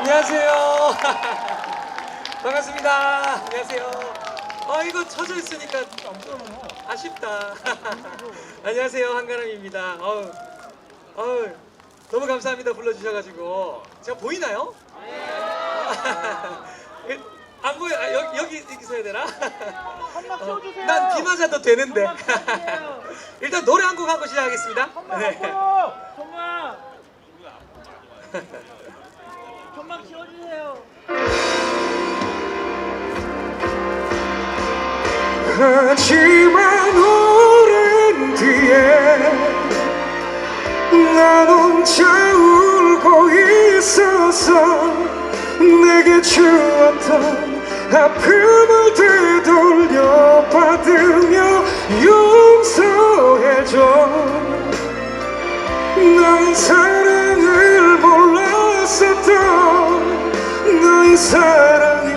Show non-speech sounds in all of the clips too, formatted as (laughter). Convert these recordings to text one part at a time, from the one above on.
안녕하세요. (laughs) 반갑습니다. 안녕하세요. 어 이거 쳐져 있으니까 아쉽다. (laughs) 안녕하세요 한가람입니다. 어우, 어우, 너무 감사합니다 불러주셔가지고 제가 보이나요? (laughs) 안 보여? 아, 여기 여기 이렇게 서야 되나? 한박 어, 쳐주세요. 난 비 맞아도 되는데. 일단 노래 한 곡 하고 시작하겠습니다. 네. 정말. 정말 키워주세요. 하지만 오랜 뒤에 난 혼자 울고 있어서 내게 주었던 아픔을 되돌려 받으며 용서해줘 너의 사랑을 몰 랐었던 너의 사랑이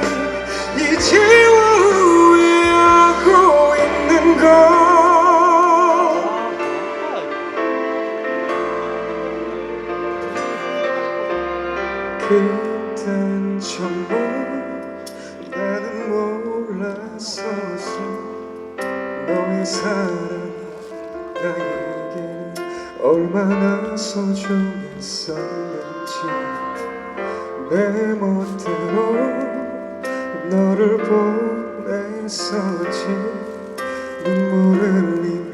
이제와 후회하고 있는 것. 그땐 정말 나는 몰랐었어. 너의 사랑 나에게 얼마나 소중했었는지 내 멋대로 너를 보냈었지. 눈물을 흘리며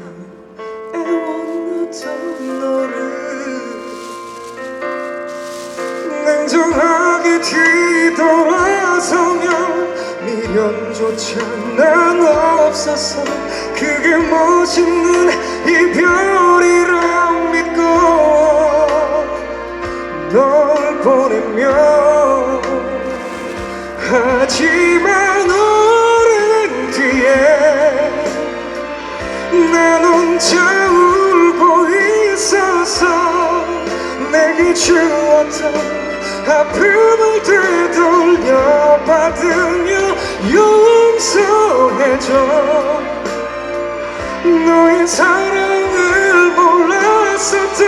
애원하던 너를. 냉정하게 뒤돌아서면 미련조차 난 없었어. 그게 멋있는 하지만 오랜 뒤에 난 혼자 울고 있어서. 내게 주었던 아픔을 되돌려 받으며 용서해줘. 너의 사랑을 몰랐었던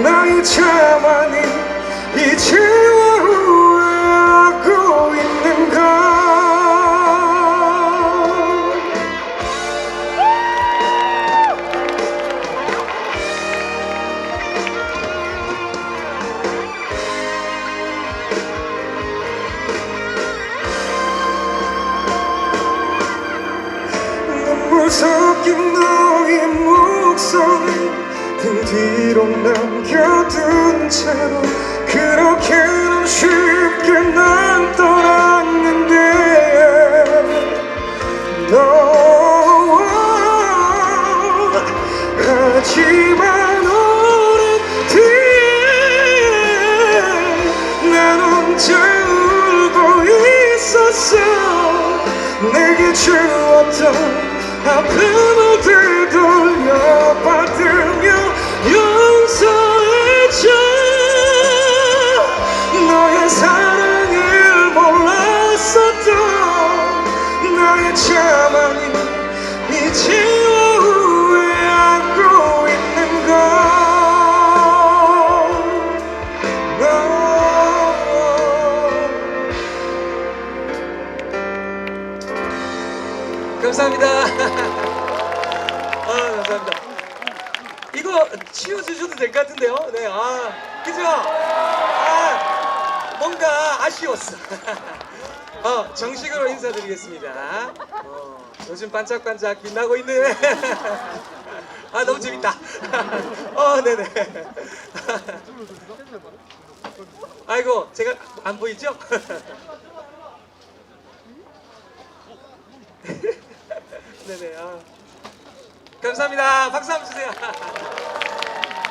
나의 자만이 이제와 하지 감사합니다. (laughs) 아 감사합니다. 이거 치워주셔도 될 것 같은데요. 네, 아 그죠? 아 뭔가 아쉬웠어. (laughs) 어 정식으로 인사드리겠습니다. 어, 요즘 반짝반짝 빛나고 있는. (laughs) 아 너무 재밌다. 어 네네. 아이고 제가 안 보이죠? 네네. 아. 감사합니다. 박수 한번 주세요. (laughs)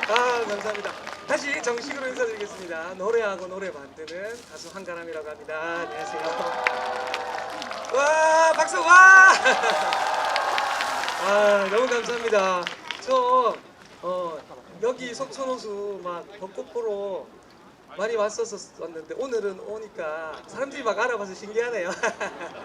아 감사합니다. 다시 정식으로 인사드리겠습니다. 노래하고 노래 만드는 가수 한가람이라고 합니다. 안녕하세요. 와 박수 와. (laughs) 아 너무 감사합니다. 저 어, 여기 석촌호수 막 벚꽃 보러 많이 왔었었는데 오늘은 오니까 사람들이 막 알아봐서 신기하네요.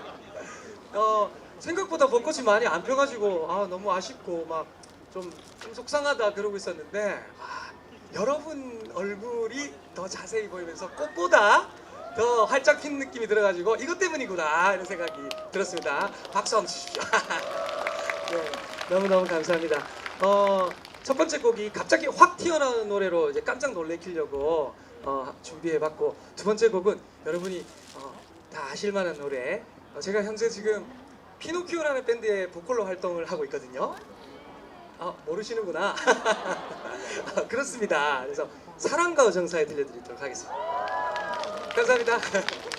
(laughs) 어 생각보다 벚꽃이 많이 안 펴가지고 아 너무 아쉽고 막좀 좀 속상하다 그러고 있었는데 와, 여러분 얼굴이 더 자세히 보이면서 꽃보다 더 활짝 핀 느낌이 들어가지고 이것 때문이구나 이런 생각이 들었습니다. 박수 한번 주십시오. (laughs) 네, 너무너무 감사합니다. 어, 첫 번째 곡이 갑자기 확 튀어나오는 노래로 이제 깜짝 놀래키려고 어, 준비해봤고 두 번째 곡은 여러분이 어, 다 아실만한 노래 어, 제가 현재 지금 피노키오라는 밴드의 보컬로 활동을 하고 있거든요. 아 모르시는구나. 아, (laughs) 그렇습니다. 그래서 사랑과 어정사에 들려드리도록 하겠습니다. 감사합니다. (laughs)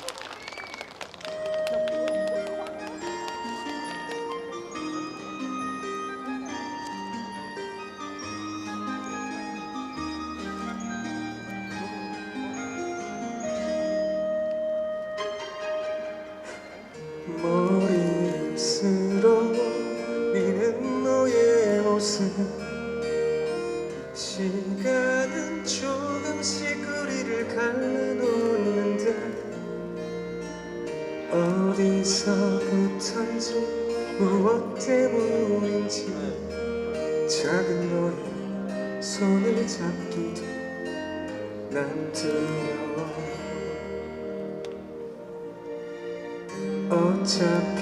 어차피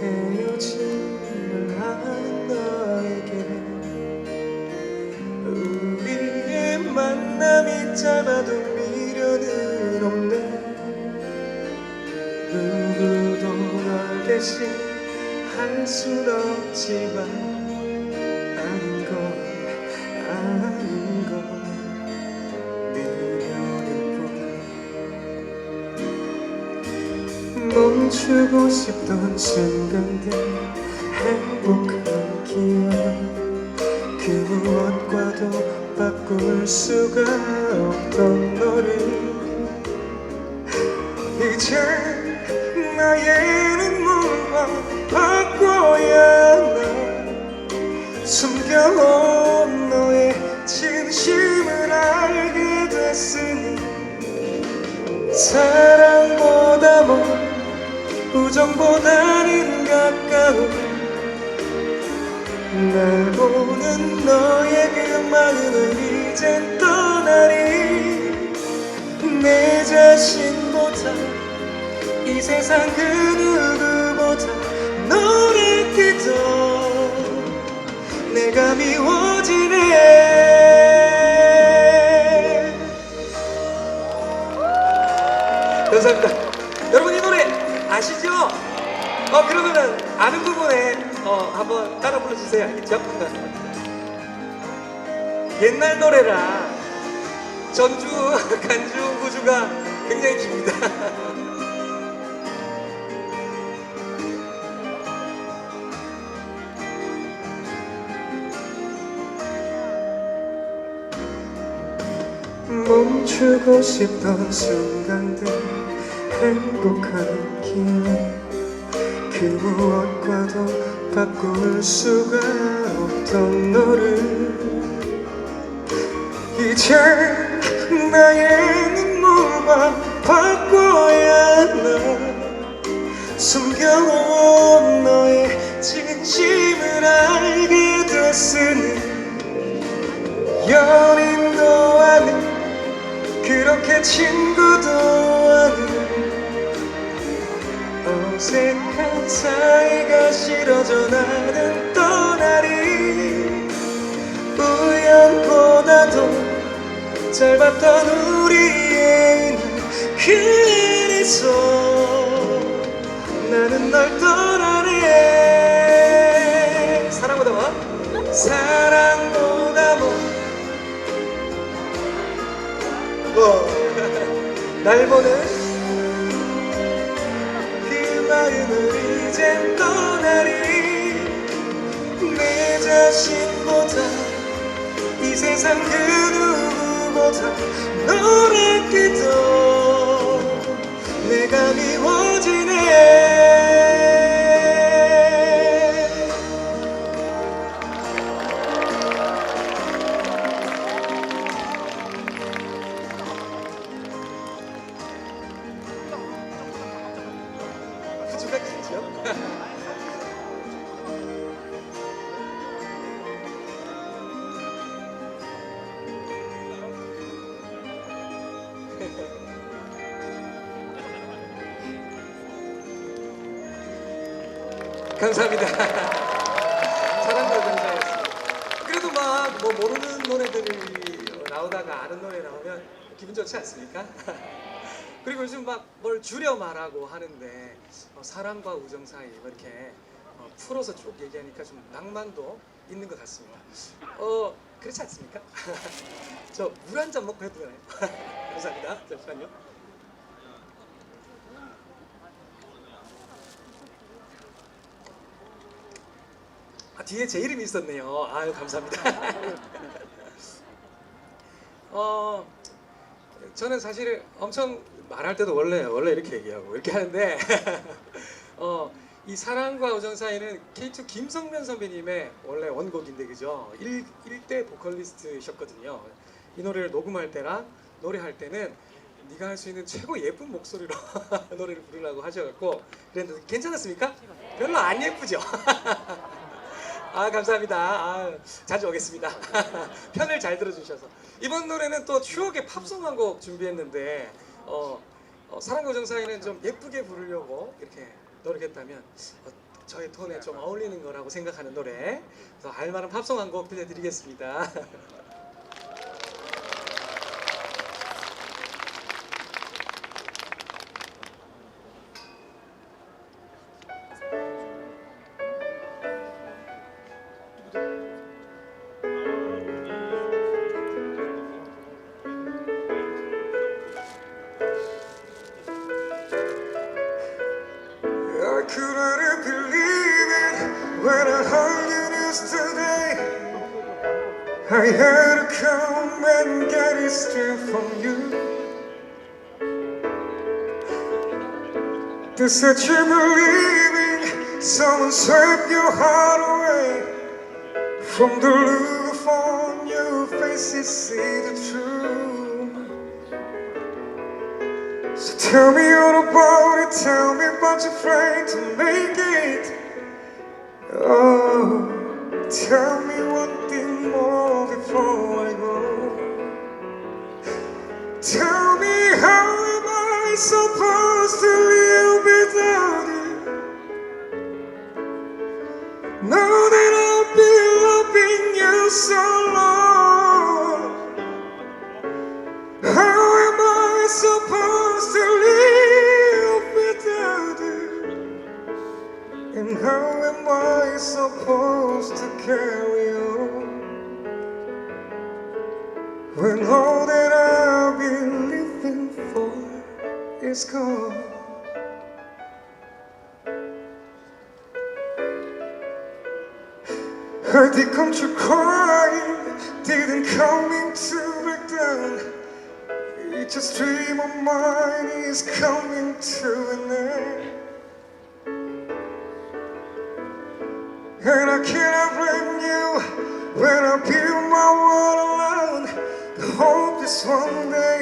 헤어짐을 하는 너에게. 우리의 만남이 짧아도 미련은 없네. 누구도 널 대신 할 순 없지만 멈추고 싶던 순간들 행복한 기억. 그 무엇과도 바꿀 수가 없던 너를. 이제 나의 눈물과 바꿔야 하나? 숨겨온 너의 진심을 알게 됐으니 사랑보다 먼 우정보다는 가까운 날 보는 너의 그 마음을 이젠 떠나리. 내 자신보다 이 세상 그 누구보다 너를 그더 내가 미워지네. 감사합니다. 아시죠? 어 그러면은 아는 부분에 어 한번 따라 불러주세요. 알겠죠? 옛날 노래라 전주 (laughs) 간주 구주가 굉장히 깁니다. (laughs) 멈추고 싶던 순간들 행복한 기억 그 무엇과도 바꿀 수가 없던 너를 이제 나의 눈물과 바꿔야 하나 숨겨온 너의 진심을 알게 됐으니 연인도 아닌 그렇게 친구도 아닌 어색한 사이가 싫어져 나는 떠나리 우연보다도 짧았던 우리의 날 그래서 나는 널 떠나네 사랑보다 뭐? 사랑보다 뭐? 뭐? (laughs) 날 보는 이젠 떠나리 내 자신보다 이 세상 그 누구보다 너를 그더 내가 미워 감사합니다. (laughs) 사랑과 감사했습니다. 그래도 막 뭐 모르는 노래들이 어, 나오다가 아는 노래 나오면 기분 좋지 않습니까? (laughs) 그리고 요즘 막 뭘 줄여 말하고 하는데 어, 사랑과 우정 사이 뭐 이렇게 어, 풀어서 쭉 얘기하니까 좀 낭만도 있는 것 같습니다. 어 그렇지 않습니까? (laughs) 저 물 한 잔 먹고 해도 되나요? 감사합니다. 잠시만요. 뒤에 제 이름이 있었네요. 아유 감사합니다. (laughs) 어 저는 사실 엄청 말할 때도 원래 원래 이렇게 얘기하고 이렇게 하는데 (laughs) 어. 이 사랑과 우정 사이는 K2 김성면 선배님의 원래 원곡인데 그죠? 1, 일대 보컬리스트셨거든요. 이 노래를 녹음할 때랑 노래할 때는 네가 할 수 있는 최고 예쁜 목소리로 (laughs) 노래를 부르려고 하셔갖고 그랬는데 괜찮았습니까? 별로 안 예쁘죠? 아 감사합니다. 아, 자주 오겠습니다. (laughs) 편을 잘 들어주셔서 이번 노래는 또 추억의 팝송 한 곡 준비했는데 어, 어, 사이는 좀 예쁘게 부르려고 이렇게 노력했다면 어, 저의 톤에 좀 어울리는 거라고 생각하는 노래 그래서 알만한 팝송 한 곡 들려드리겠습니다. (laughs) straight from you. They said you believing someone swept your heart away. From the look on your face, you see the truth. So tell me all about it, tell me about your friend to make it. Oh, tell me Know that I've been loving you so long. How am I supposed to live without you? And how am I supposed to carry on? When all that I've been living for is gone. Heard the country crying, didn't come into break down. Each stream of mine is coming to an end. And I cannot blame you when I build my world alone. The hope is one day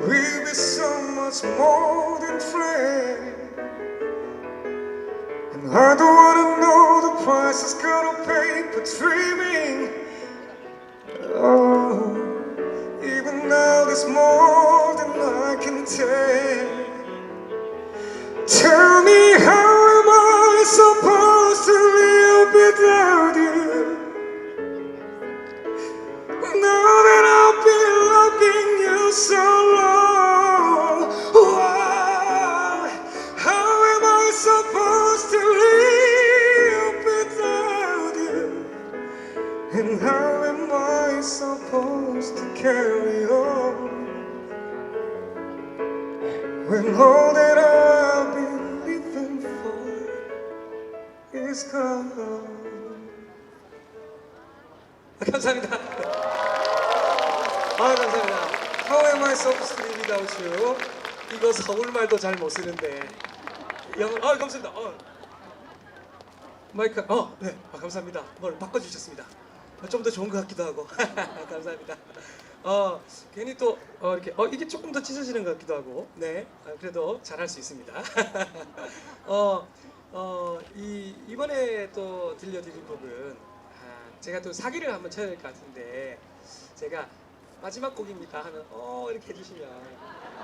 we'll be so much more than friends. I don't wanna know the price it's gonna pay for dreaming. Oh, even now there's more than I can tell. Tell me How am I supposed to live without you? 이거 서울 말도 잘 못 쓰는데 영어 아 감사합니다. 어. 마이크 어 네. 아, 감사합니다. 뭘 바꿔주셨습니다. 좀 더 좋은 것 같기도 하고 (laughs) 감사합니다. 어 괜히 또 어, 이렇게 어 이게 조금 더 찢어지는 것 같기도 하고 네 아, 그래도 잘할 수 있습니다. (laughs) 어, 어어이 이번에 또 들려드릴 곡은 아, 제가 또 사기를 한번 쳐야 될 것 같은데 제가 마지막 곡입니다 하면 어 이렇게 해주시면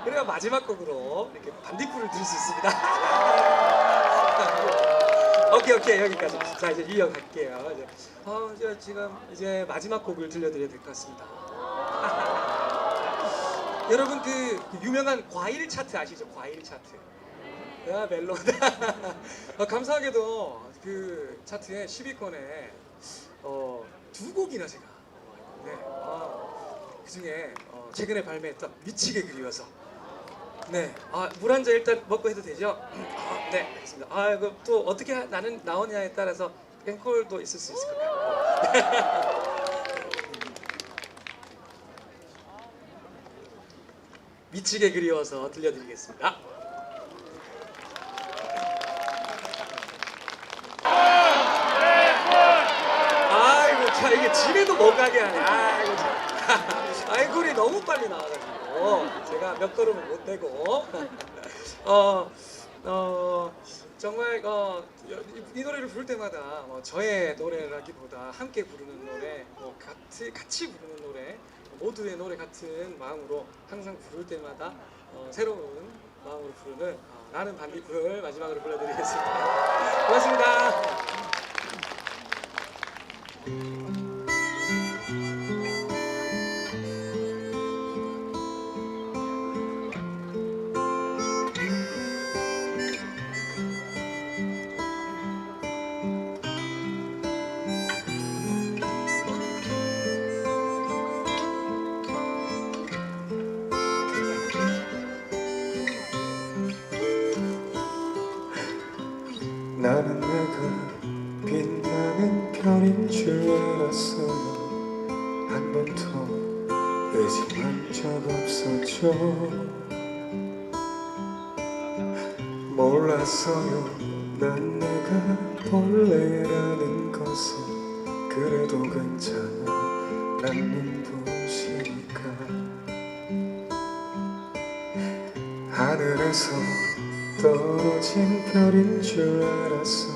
그래야 마지막 곡으로 이렇게 반딧불을 들을 수 있습니다. (laughs) 오케이 오케이 여기까지. 자 이제 이어갈게요. 이제 어 이제 지금 이제 마지막 곡을 들려드려야 될 것 같습니다. (laughs) 여러분 그, 그 유명한 과일 차트 아시죠? 과일 차트. 야 멜로다. (laughs) 어, 감사하게도 그 차트에 10위권에 어, 두 곡이나 제가 네, 아, 그 중에 어, 최근에 발매했던 미치게 그리워서 네, 아, 물 한 잔 일단 먹고 해도 되죠? (clears throat) 아, 네, 알겠습니다. 아, 또 어떻게 하- 나는 나오냐에 따라서 앵콜도 있을 수 있을 것 같아요. (laughs) 미치게 그리워서 들려드리겠습니다. 아이고 참 이게 집에도 못 가게 하네. 아이고 너무 빨리 나와가지고 제가 몇 걸음을 못 되고 (laughs) 어, 어 정말 어, 이, 이 노래를 부를 때마다 뭐 저의 노래라기보다 함께 부르는 노래, 뭐 같이 같이 부르는 노래, 모두의 노래 같은 마음으로 항상 부를 때마다 어, 새로운 마음으로 부르는 어, 나는 반딧불 마지막으로 불러드리겠습니다. (laughs) 고맙습니다. 몰랐어요. 난 내가 벌레라는 것을 그래도 괜찮아. 난 눈부시니까. 하늘에서 떨어진 별인 줄 알았어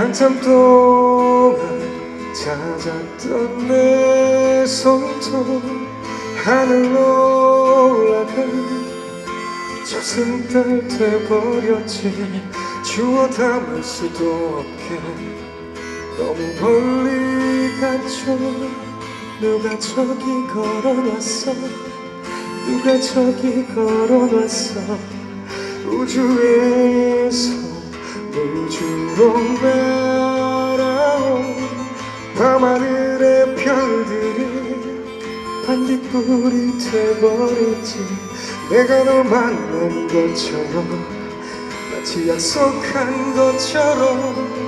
한참 동안 찾았던 내 손톱 하늘로 올라가 저승달 돼버렸지. 주워 담을 수도 없게. 너무 멀리 갔죠. 누가 저기 걸어놨어? 누가 저기 걸어놨어? 우주에서 우주로 날아온 밤하늘의 별들이 반딧불이 돼버렸지 내가 널 만난 것처럼 마치 약속한 것처럼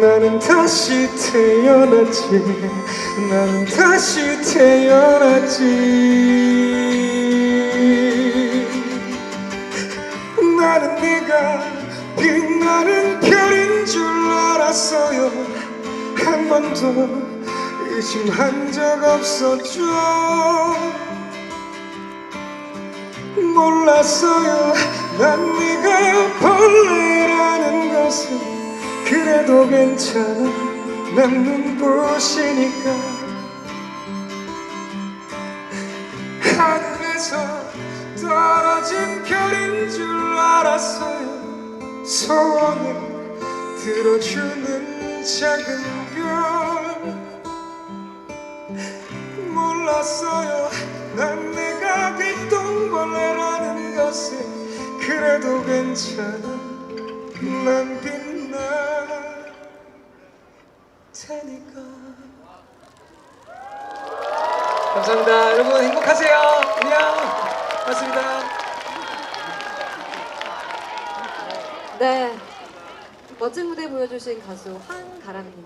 나는 다시 태어났지 나는 다시 태어났지. 나는 네가 빛나는 별인 줄 알았어요. 한 번도 의심한 적 없었죠. 몰랐어요. 난 네가 벌레라는 것을 그래도 괜찮아. 난 눈부시니까. 하늘에서 떨어진 별인 줄 알았어요 소원을 들어주는 작은 별 몰랐어요 난 내가 귓동벌레라는 것을 그래도 괜찮아 난 빛날 테니까 감사합니다. 여러분 행복하세요. 안녕. 고맙습니다. 네. 멋진 무대 보여주신 가수 황가람님